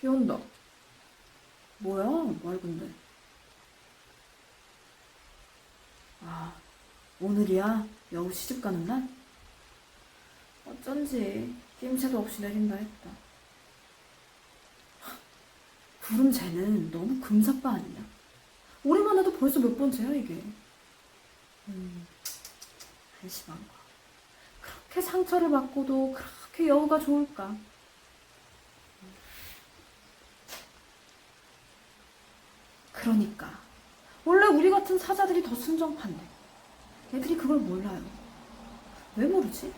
비 온다. 뭐야, 맑은데. 아, 오늘이야? 여우 시집 가는 날? 어쩐지 낌새도 없이 내린다 했다. 구름 쟤는 너무 금사빠 아니냐? 우리만 해도 벌써 몇 번째야 이게. 음, 한심한 거. 그렇게 상처를 받고도 그렇게 여우가 좋을까? 그러니까 원래 우리 같은 사자들이 더 순정판데 애들이 그걸 몰라요. 왜 모르지?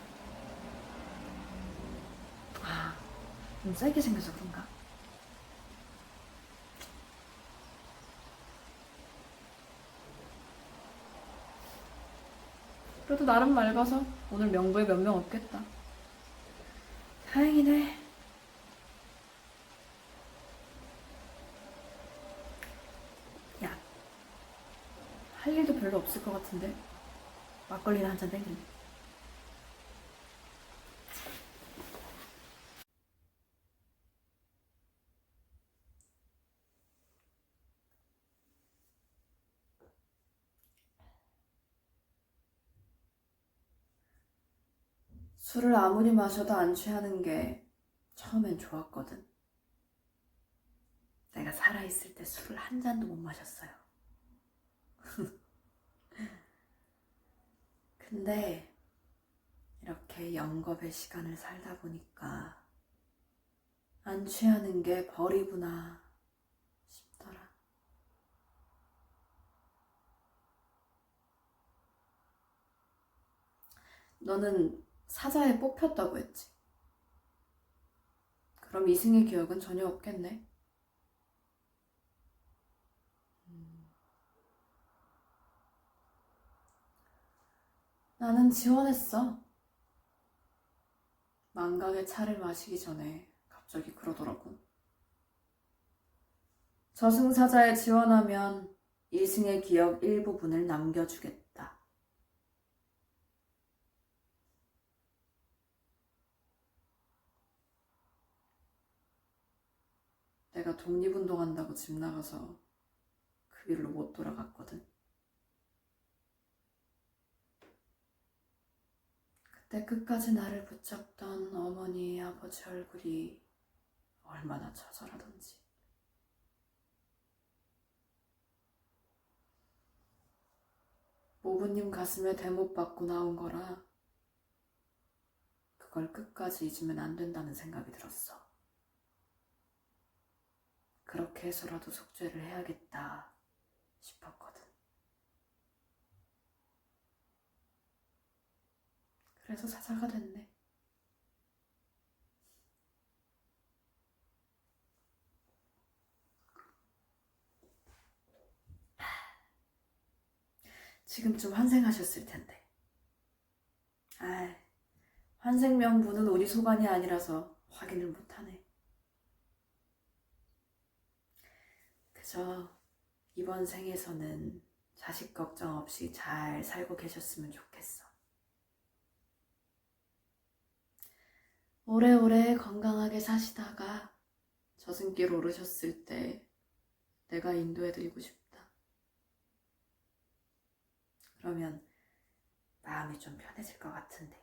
아, 좀 세게 생겨서 그런가? 그래도 나름 맑아서 오늘 명부에 몇 명 없겠다. 다행이네. 야, 할 일도 별로 없을 것 같은데 막걸리나 한잔 땡길래. 술을 아무리 마셔도 안 취하는 게 처음엔 좋았거든. 내가 살아있을 때 술을 한 잔도 못 마셨어요. 근데 이렇게 영겁의 시간을 살다 보니까 안 취하는 게 벌이구나 싶더라. 너는 사자에 뽑혔다고 했지. 그럼 이승의 기억은 전혀 없겠네. 나는 지원했어. 망각의 차를 마시기 전에 갑자기 그러더라고. 저승사자에 지원하면 이승의 기억 일부분을 남겨주겠다. 내가 독립운동한다고 집 나가서 그 길로 못 돌아갔거든. 그때 끝까지 나를 붙잡던 어머니, 아버지 얼굴이 얼마나 처절하던지. 모부님 가슴에 대못 받고 나온 거라 그걸 끝까지 잊으면 안 된다는 생각이 들었어. 그렇게 해서라도 속죄를 해야겠다 싶었거든. 그래서 사자가 됐네. 지금쯤 환생하셨을 텐데. 아, 환생 명부는 우리 소관이 아니라서 확인을 못하네. 그저 이번 생에서는 자식 걱정 없이 잘 살고 계셨으면 좋겠어. 오래오래 건강하게 사시다가 저승길 오르셨을 때 내가 인도해드리고 싶다. 그러면 마음이 좀 편해질 것 같은데.